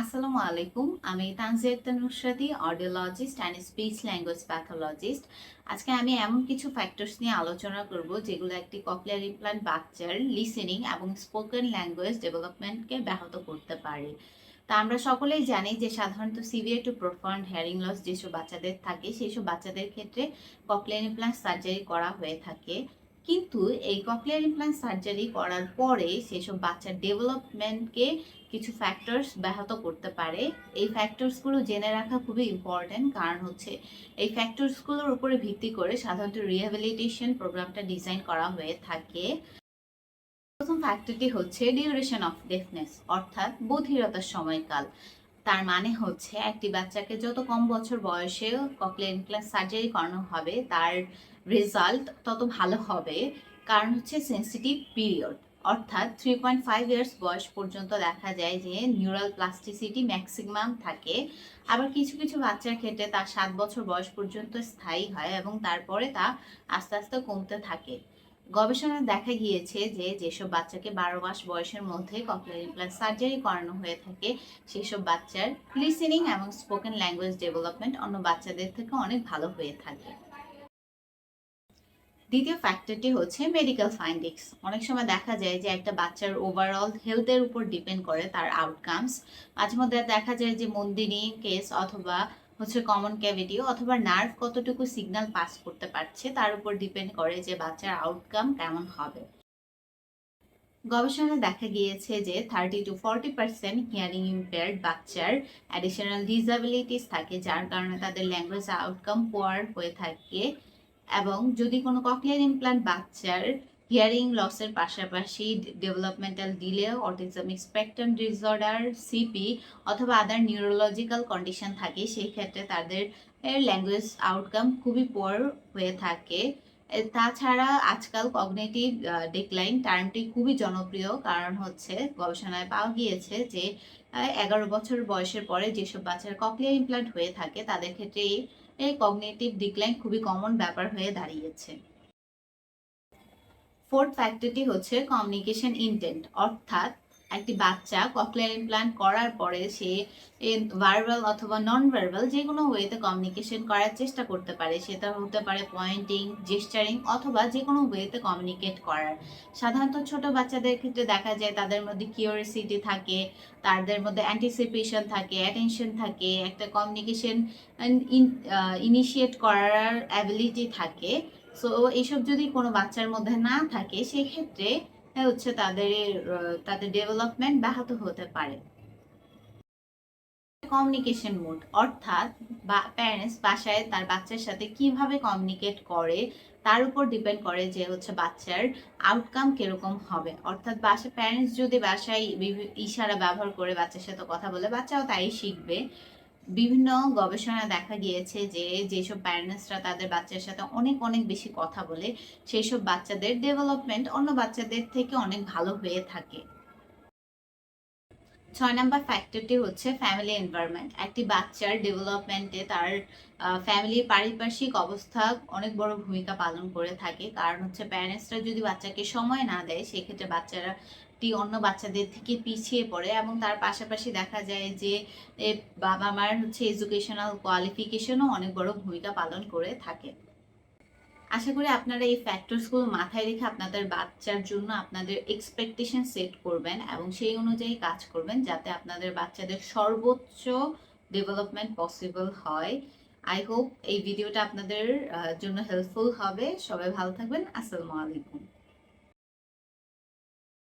আসসালামু আলাইকুম। আমি Tanzia Nusrati audiologist and speech language pathologist আজকে আমি এমন কিছু ফ্যাক্টরস নিয়ে আলোচনা করব, যেগুলো একটি কপলিয়ার ইমপ্লান্ট বাচ্চার লিসেনিং এবং স্পোকেন ল্যাঙ্গুয়েজ ডেভেলপমেন্টকে ব্যাহত করতে পারে। তা আমরা সকলেই জানি যে সাধারণত severe to profound hearing loss যেসব বাচ্চাদের থাকে, সেসব বাচ্চাদের ক্ষেত্রে কপলিয়ার ইমপ্লান্ট সার্জারি করা হয়ে থাকে। কিন্তু এই ককলিয়ার ইমপ্লান্ট সার্জারি করার পরে সেসব বাচ্চার ডেভেলপমেন্টকে কিছু ফ্যাক্টরস ব্যাহত করতে পারে। এই ফ্যাক্টরসগুলো জেনে রাখা খুবই ইম্পর্ট্যান্ট কারণ হচ্ছে এই ফ্যাক্টরসগুলোর উপরে ভিত্তি করে সাধারণত রিহ্যাবিলিটেশন প্রোগ্রামটা ডিজাইন করা হয়ে থাকে। প্রথম ফ্যাক্টরটি হচ্ছে ডিউরেশন অফ ডেফনেস অর্থাৎ বধিরতার সময়কাল। তার মানে হচ্ছে একটি বাচ্চাকে যত কম বছর বয়সে ককলিয়ার ক্লাস সার্জারি করানো হবে, তার রেজাল্ট তত ভালো হবে। কারণ হচ্ছে সেন্সিটিভ পিরিয়ড অর্থাৎ থ্রি পয়েন্ট ফাইভ ইয়ার্স বয়স পর্যন্ত দেখা যায় যে নিউরাল প্লাস্টিসিটি ম্যাক্সিমাম থাকে। আবার কিছু কিছু বাচ্চার ক্ষেত্রে তার সাত বছর বয়স পর্যন্ত স্থায়ী হয় এবং তারপরে তা আস্তে আস্তে কমতে থাকে। গবেষণায় দেখা গিয়েছে যে যেসব বাচ্চাকে বারো মাস বয়সের মধ্যে ককলিয়ার ইমপ্লান্ট সার্জারি করানো হয়ে থাকে, সেসব বাচ্চার লিসেনিং এবং স্পোকেন ল্যাঙ্গুয়েজ ডেভেলপমেন্ট অন্য বাচ্চাদের থেকে অনেক ভালো হয়ে থাকে। দ্বিতীয় ফ্যাক্টরটি হচ্ছে মেডিকেল ফাইন্ডিংস অনেক সময় দেখা যায় যে একটা বাচ্চার ওভারঅল হেলথের উপর ডিপেন্ড করে তার আউটকামস মাঝে মধ্যে দেখা যায় যে মন্দিনী কেস অথবা হচ্ছে কমন ক্যাভিটি অথবা নার্ভ কতটুকু সিগন্যাল পাস করতে পারছে, তার উপর ডিপেন্ড করে যে বাচ্চার আউটকাম কেমন হবে। গবেষণায় দেখা গিয়েছে যে thirty to forty percent hearing impaired বাচ্চার অ্যাডিশনাল ডিসাবিলিটিস থাকে, যার কারণে তাদের ল্যাঙ্গুয়েজ আউটকাম পোয়ার হয়ে থাকে এবং যদি কোনো ককলিয়ার ইমপ্লান্ট বাচ্চার হিয়ারিং লসের পাশাপাশি developmental delay autistic spectrum disorder CP অথবা আদার নিউরোলজিক্যাল কন্ডিশন থাকে, সেই ক্ষেত্রে তাদের ল্যাঙ্গুয়েজ আউটকাম খুবই পোয়ার হয়ে থাকে। তাছাড়া আজকাল কগনেটিভ ডিক্লাইন টার্মটি খুবই জনপ্রিয়, কারণ হচ্ছে গবেষণায় পাওয়া গিয়েছে যে এগারো বছর বয়সের পরে যেসব বাচ্চার ককলিয়ার ইমপ্লান্ট হয়ে থাকে, তাদের ক্ষেত্রে এই কগনেটিভ ডিক্লাইন খুবই কমন ব্যাপার হয়ে দাঁড়িয়েছে। ফোর্থ ফ্যাক্টরটি হচ্ছে কমিউনিকেশন ইন্টেন্ট অর্থাৎ একটি বাচ্চা ককলিয়ার ইমপ্লান্ট করার পরে সে ভার্বাল অথবা নন ভার্বাল যে কোনো ওয়েতে কমিউনিকেশন করার চেষ্টা করতে পারে। সেটা হতে পারে পয়েন্টিং জেস্টারিং অথবা যে কোনো ওয়েতে কমিউনিকেট করার। সাধারণত ছোট বাচ্চাদের ক্ষেত্রে দেখা যায় তাদের মধ্যে কিউরিয়াসিটি থাকে, তাদের মধ্যে অ্যান্টিসিপেশন থাকে অ্যাটেনশন থাকে, একটা কমিউনিকেশন ইনিশিয়েট করার অ্যাবিলিটি থাকে। সো এইসব যদি কোনো বাচ্চার মধ্যে না থাকে, সেক্ষেত্রে হচ্ছে তাদের তাদের ডেভেলপমেন্ট ব্যাহত হতে পারে। কমিউনিকেশন মোড অর্থাৎ প্যারেন্টস বাসায় তার বাচ্চার সাথে কীভাবে কমিউনিকেট করে, তার উপর ডিপেন্ড করে যে হচ্ছে বাচ্চার আউটকাম কীরকম হবে। অর্থাৎ বাসা প্যারেন্টস যদি বাসায় ইশারা ব্যবহার করে বাচ্চার সাথে কথা বলে, বাচ্চাও তাই শিখবে। বিভিন্ন গবেষণায় দেখা গিয়েছে যে যেসব প্যারেন্টসরা তাদের বাচ্চার সাথে অনেক অনেক বেশি কথা বলে সেই সব বাচ্চাদের ডেভেলপমেন্ট অন্য বাচ্চাদের থেকে অনেক ভালো হয়ে থাকে। ছয় নাম্বার ফ্যাক্টরটি হচ্ছে ফ্যামিলি এনভায়রনমেন্ট একটি বাচ্চার ডেভেলপমেন্টে তার ফ্যামিলির পারিপার্শ্বিক অবস্থা অনেক বড় ভূমিকা পালন করে থাকে। কারণ হচ্ছে প্যারেন্টসরা যদি বাচ্চাকে সময় না দেয়, সেক্ষেত্রে বাচ্চারা টি অন্য বাচ্চাদের থেকে পিছিয়ে পড়ে এবং তার পাশাপাশি দেখা যায় যে বাবা মার হচ্ছে এডুকেশনাল কোয়ালিফিকেশনও অনেক বড় ভূমিকা পালন করে থাকে। আশা করি আপনারা এই ফ্যাক্টরসগুলো মাথায় রেখে আপনাদের বাচ্চার জন্য আপনাদের এক্সপেকটেশন সেট করবেন এবং সেই অনুযায়ী কাজ করবেন যাতে আপনাদের বাচ্চাদের সর্বোচ্চ ডেভেলপমেন্ট পসিবল হয়। আই হোপ এই ভিডিওটা আপনাদের জন্য হেল্পফুল হবে। সবাই ভালো থাকবেন। আসসালামু আলাইকুম।